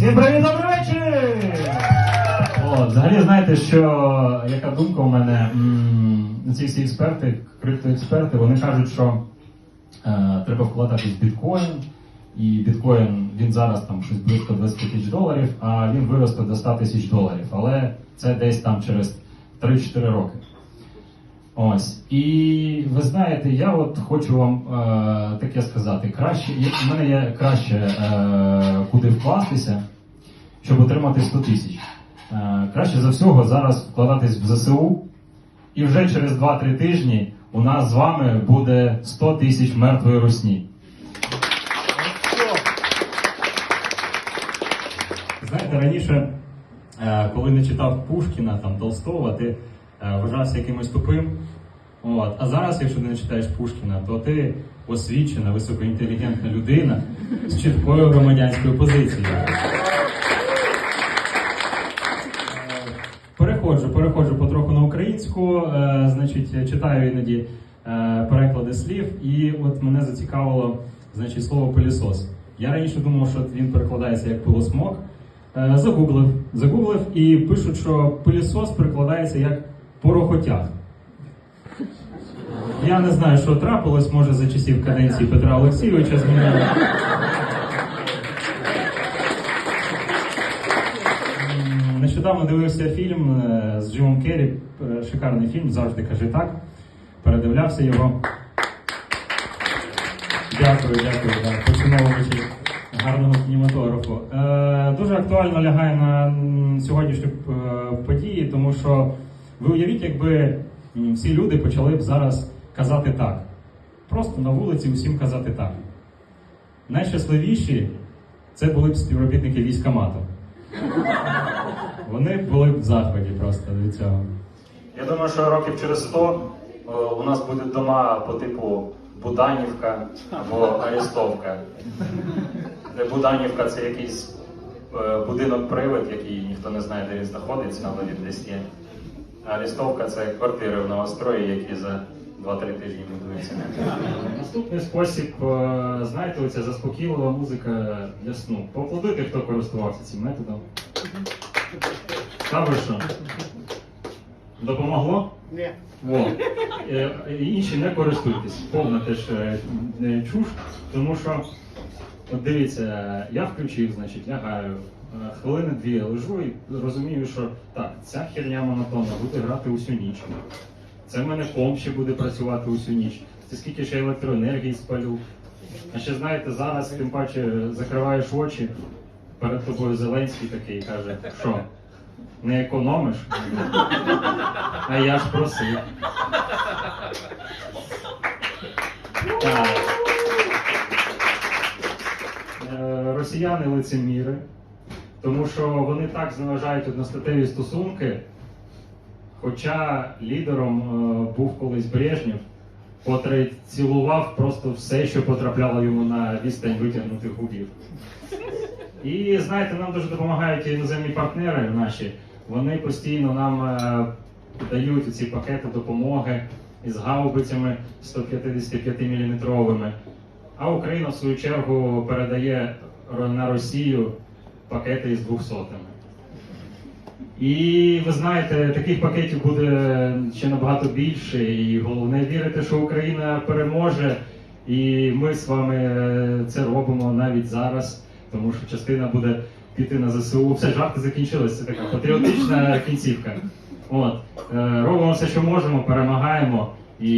Всім привіт, добрий вечір! О, взагалі, знаєте, що яка думка у мене? Ці всі експерти, криптоексперти, вони кажуть, що е, треба вкладатись в біткоін, і біткоін він зараз там щось близько 20 тисяч доларів, а він виросте до 100 тисяч доларів. Але це десь там через 3-4 роки. Ось. І ви знаєте, я от хочу вам е, таке сказати. Краще, в мене є краще е, куди вкластися, щоб отримати 100 тисяч. Е, краще за всього зараз вкладатись в ЗСУ, і вже через 2-3 тижні у нас з вами буде 100 тисяч мертвої русні. Знаєте, раніше, е, коли не читав Пушкіна, там, Толстого, ти е, вважався якимось тупим. От. А зараз, якщо ти не читаєш Пушкіна, то ти освічена, високоінтелігентна людина з чіткою громадянською позицією. Переходжу, переходжу потроху на українську, е, значить, читаю іноді е, переклади слів, і от мене зацікавило значить, слово пилісос. Я раніше думав, що він перекладається як пилосмок. Е, загуглив, загуглив і пишуть, що пилісос перекладається як порохотяг. Я не знаю, що трапилось, може за часів каденції Петра Олексійовича змінили. Нещодавно дивився фільм е, з Джимом Керрі, е, шикарний фільм, завжди каже так. Передивлявся його. Дякую, дякую, да, поціновувачі гарного кінематографу. Е, дуже актуально лягає на м, сьогоднішню е, події, тому що ви уявіть, якби всі люди почали б зараз казати так. Просто на вулиці усім казати так. Найщасливіші це були б співробітники військкомату. Вони були б в захваті просто від цього. Я думаю, що років через 100 е, у нас будуть дома по типу Буданівка або Арестовка. Де Буданівка це якийсь е, будинок-привид, який ніхто не знає, де він знаходиться, але він десь є. А Арестовка це квартири в новострої, які за 2-3 тижні будуються. Наступний спосіб, е, знаєте, оця заспокійлива музика для сну. Поаплодуйте, хто користувався цим методом. Та ви що? Допомогло? Ні. Во. Е, Інші не користуйтесь. Повна теж е, е, чуш, тому що, от дивіться, я включив, значить, лягаю. Е, Хвилини дві я лежу і розумію, що так, ця херня монотонна буде грати усю ніч. Це в мене комп ще буде працювати усю ніч. Це скільки ще електроенергії спалю. А ще знаєте, зараз тим паче закриваєш очі, перед тобою Зеленський такий каже, що не економиш? А я ж просив. Так. Е, Росіяни лицеміри, тому що вони так зневажають одностатеві стосунки. Хоча лідером е, був колись Брежнєв, котрий цілував просто все, що потрапляло йому на відстань витягнутих губів. І знаєте, нам дуже допомагають іноземні партнери наші. Вони постійно нам е, дають ці пакети допомоги із гаубицями 155 мм. А Україна, в свою чергу, передає на Росію пакети із 200 І ви знаєте, таких пакетів буде ще набагато більше. І головне вірити, що Україна переможе. І ми з вами е, це робимо навіть зараз, тому що частина буде піти на ЗСУ. Все жарти закінчились. Це така патріотична кінцівка. От е, робимо все, що можемо, перемагаємо і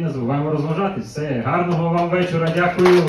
не забуваємо розважатись. Все, гарного вам вечора. Дякую.